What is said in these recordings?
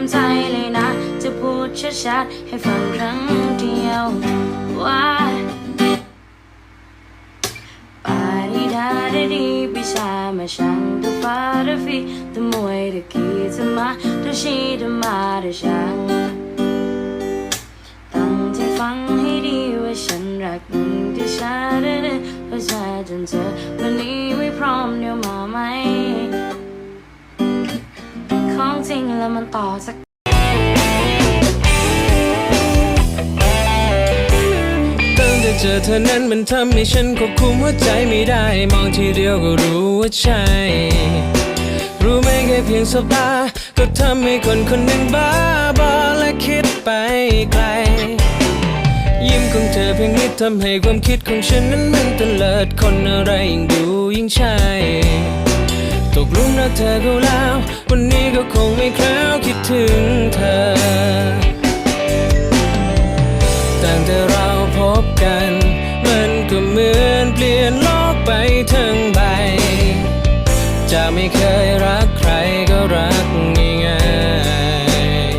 มใจเลยนะ จะพูดชัดๆให้ฟังครั้งเดียว ว่า Ba-di-da-di-di, bisa masyang da-fa-da-fi Damoy da ki ta ma da shi da ma da shang ตั้งใจฟังให้ดีว่าฉันรักยิ่งที่ฉันได้เพราะฉันจนเจอวันนี้ไม่พร้อมเดี๋ยวมาไหม จริงแล้วมันต่อจากตั้งแต่เจอเธอนั้นมันทำให้ฉันควบคุมหัวใจไม่ได้ มองทีเดียวก็รู้ว่าใช่ รู้ไหมแค่เพียงสบตา ก็ทำให้คนคนหนึ่งบ้าบอและคิดไปไกล ยิ้มของเธอเพียงนิดทำให้ความคิดของฉันนั้นมันเตลิดคนอะไรยิ่งดูยิ่งใช่ ตกลุมรักเธอก็แล้ว วันนี้ก็คงไม่แคล้วคิดถึงเธอตั้งแต่เราพบกัน มันก็เหมือนเปลี่ยนโลกไปทั้งใบ จะไม่เคยรักใครก็รักง่าย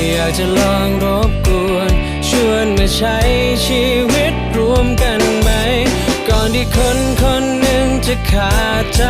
ๆอยากจะลองรบกวน ชวนมาใช้ชีวิตรวมกันไหม ก่อนที่คนคน จะขาดใจ